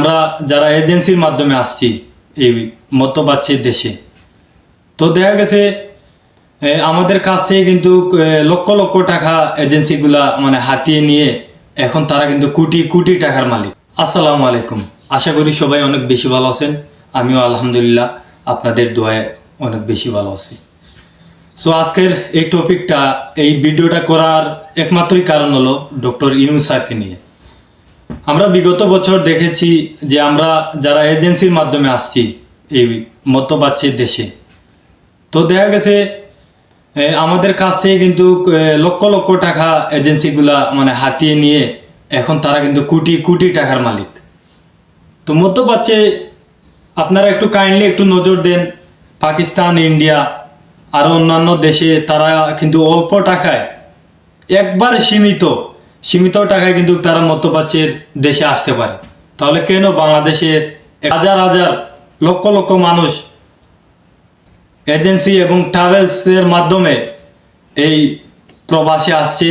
আমরা যারা এজেন্সির মাধ্যমে আসছি এই মধ্যপ্রাচ্যের দেশে, তো দেখা গেছে আমাদের কাছ থেকে কিন্তু লক্ষ লক্ষ টাকা এজেন্সিগুলা মানে হাতিয়ে নিয়ে এখন তারা কিন্তু কোটি কোটি টাকার মালিক। আসসালামু আলাইকুম। আশা করি সবাই অনেক বেশি ভালো আছেন। আমিও আলহামদুলিল্লাহ আপনাদের দোয়ায় অনেক বেশি ভালো আছি। সো আজকের এই টপিকটা এই ভিডিওটা করার একমাত্রই কারণ হলো ডক্টর ইউনুস স্যারকে নিয়ে। আমরা বিগত বছর দেখেছি যে আমরা যারা এজেন্সির মাধ্যমে আসছি এই মধ্যপ্রাচ্যের দেশে, তো দেখা গেছে আমাদের কাছ থেকে কিন্তু লক্ষ লক্ষ টাকা এজেন্সিগুলা মানে হাতিয়ে নিয়ে এখন তারা কিন্তু কোটি কোটি টাকার মালিক। তো মধ্যপ্রাচ্যে আপনারা একটু কাইন্ডলি একটু নজর দেন, পাকিস্তান, ইন্ডিয়া আরও অন্যান্য দেশে তারা কিন্তু অল্প টাকায় একবার সীমিত সীমিত টাকায় কিন্তু তারা মধ্যপ্রাচ্যের দেশে আসতে পারে। তাহলে কেন বাংলাদেশের হাজার হাজার লক্ষ লক্ষ মানুষ এজেন্সি এবং ট্রাভেলসের মাধ্যমে এই প্রবাসে আসছে?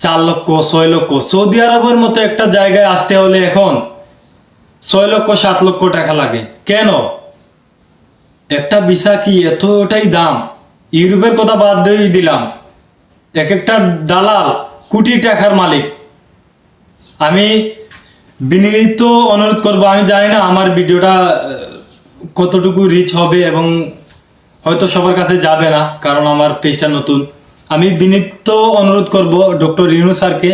চার লক্ষ, ছয় লক্ষ। সৌদি আরবের মতো একটা জায়গায় আসতে হলে এখন ছয় লক্ষ, সাত লক্ষ টাকা লাগে। কেন? একটা ভিসা কি এতটাই দাম? ইউরোপের কথা বাদ দিয়েই দিলাম। এক একটা দালাল কোটি টাকার মালিক। আমি বিনীত অনুরোধ করব, আমি জানি না আমার ভিডিওটা কতটুকু রিচ হবে এবং হয়তো সবার কাছে যাবে না, কারণ আমার পেজটা নতুন। আমি বিনীত অনুরোধ করব ডক্টর রিনু স্যারকে,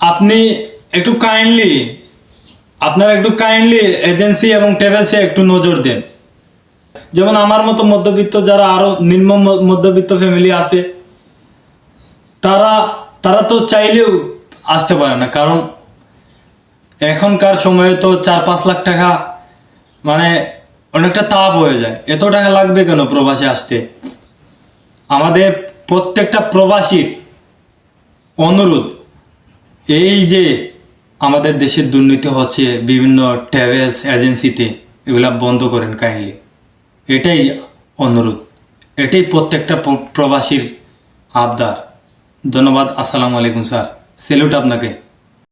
আপনি একটু কাইন্ডলি আপনারা একটু কাইন্ডলি এজেন্সি এবং ট্রাভেলসে একটু নজর দেন। যেমন আমার মতো মধ্যবিত্ত যারা আরও নিম্ন মধ্যবিত্ত ফ্যামিলি আছে তারা তারা তো চাইলেও আসতে পারে না, কারণ এখনকার সময়ে তো চার পাঁচ লাখ টাকা মানে অনেকটা তাপ হয়ে যায়। এত টাকা লাগবে কেন প্রবাসে আসতে? আমাদের প্রত্যেকটা প্রবাসীর অনুরোধ, এই যে আমাদের দেশের দুর্নীতি হচ্ছে বিভিন্ন ট্রাভেলস এজেন্সিতে, এগুলা বন্ধ করেন কাইন্ডলি এটাই অনুরোধ, এটাই প্রত্যেকটা প্রবাসীর আবদার। ধন্যবাদ আসসালামু আলাইকুম স্যার সেলুট আপনাকে